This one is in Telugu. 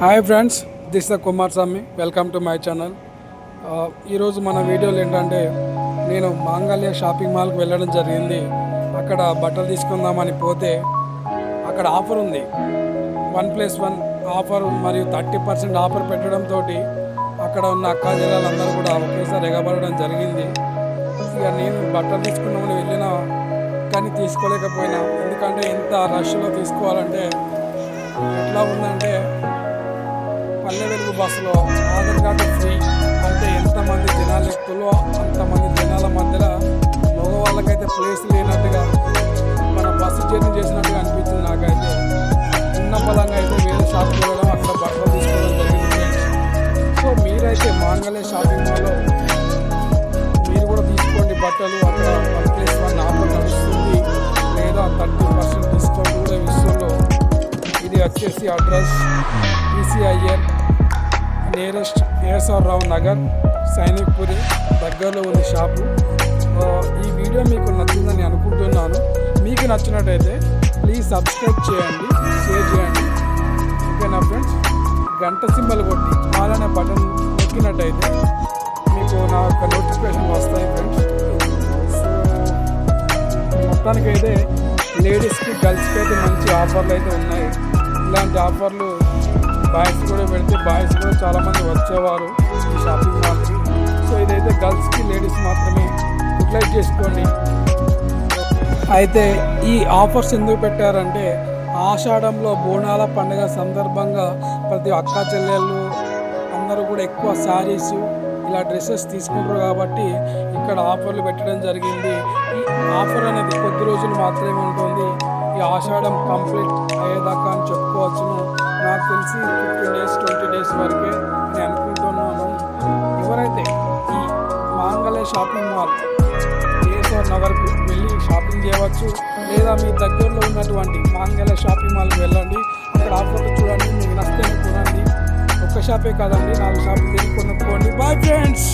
Hi friends this the Kumar Swamy welcome to my channel ఈరోజు మన వీడియోలు ఏంటంటే నేను మాంగళ్య షాపింగ్ మాల్కి వెళ్ళడం జరిగింది. అక్కడ బట్టలు తీసుకుందామని పోతే అక్కడ ఆఫర్ ఉంది. వన్ ప్లస్ వన్ ఆఫర్ మరియు థర్టీ పర్సెంట్ ఆఫర్ పెట్టడంతో అక్కడ ఉన్న అక్కా జిల్లాలందరూ కూడా ఒకేసారి ఎగబడడం జరిగింది. ఇక నేను బట్టలు తీసుకున్నామని వెళ్ళినా కానీ తీసుకోలేకపోయినా. ఎందుకంటే ఇంత రష్లో తీసుకోవాలంటే ఎట్లా ఉందంటే బస్సులో ఆధార్ కార్డు ఫ్రీ అంటే ఎంతమంది జనాలు ఎక్కులో అంతమంది జనాల మధ్యలో మగవాళ్ళకైతే ప్లేస్ లేనట్టుగా మన బస్సు జర్నీ చేసినట్టుగా అనిపించింది నాకైతే. ఉన్న పదంగా అయితే వేరే షాప్కి వెళ్ళడం అక్కడ బట్టలు తీసుకోవడం జరిగింది. సో మీరైతే మాంగళ్య షాపింగ్ మాల్లో మీరు కూడా తీసుకోండి బట్టలు. అక్కడ వన్ ప్లేస్ వన్ ఆఫర్ నడుస్తుంది. లేదా థర్టీ పర్సెంట్ డిస్కౌంట్ కూడా ఇస్తుందో ఇది వచ్చేసి address ECIL nearest ASR Rao Nagar Sainikpuri దగ్గరలో ఉన్న షాపు. ఈ వీడియో మీకు నచ్చిందని అనుకుంటున్నాను. మీకు నచ్చినట్టయితే ప్లీజ్ సబ్స్క్రైబ్ చేయండి షేర్ చేయండి. ఓకేనా ఫ్రెండ్స్ గంట సింబల్ కొట్టి అలానే బటన్ నొక్కినట్టయితే మీకు నా యొక్క నోటిఫికేషన్ వస్తాయి ఫ్రెండ్స్ సో మొత్తానికైతే లేడీస్కి గర్ల్స్కి అయితే మంచి ఆఫర్లు అయితే ఉన్నాయి. ఇలాంటి ఆఫర్లు బాయ్స్ కూడా పెడితే బాయ్స్ కూడా చాలామంది వచ్చేవారు ఈ షాపింగ్ మాల్కి సో ఇదైతే గర్ల్స్కి లేడీస్ మాత్రమే యూటిలైజ్ చేసుకోండి. అయితే ఈ ఆఫర్స్ ఎందుకు పెట్టారంటే ఆషాఢంలో బోనాల పండుగ సందర్భంగా ప్రతి అక్క చెల్లెళ్ళు అందరూ కూడా ఎక్కువ శారీస్ ఇలా డ్రెస్సెస్ తీసుకుంటారు కాబట్టి ఇక్కడ ఆఫర్లు పెట్టడం జరిగింది. ఈ ఆఫర్ అనేది కొద్ది రోజులు మాత్రమే ఉంటుంది. ఈ ఆషాఢం కంప్లీట్ అయ్యేదాకా అని చెప్పుకోవచ్చును. నాకు తెలిసి ఫిఫ్టీన్ డేస్ ట్వంటీ డేస్ వరకే నేను అనుకుంటున్నాను. ఎవరైతే ఈ మాంగళ్య షాపింగ్ మాల్ కేఎస్ఆర్ నగర్కు వెళ్ళి షాపింగ్ చేయవచ్చు లేదా మీ దగ్గరలో ఉన్నటువంటి మాంగళ్య షాపింగ్ మాల్కి వెళ్ళండి. అక్కడ ఆఫర్లు చూడండి మీకు నచ్చితే కొనండి. ఒక్క షాపే కాదండి నాలుగు షాపులు తిరిగి కొనుక్కోండి. Bye friends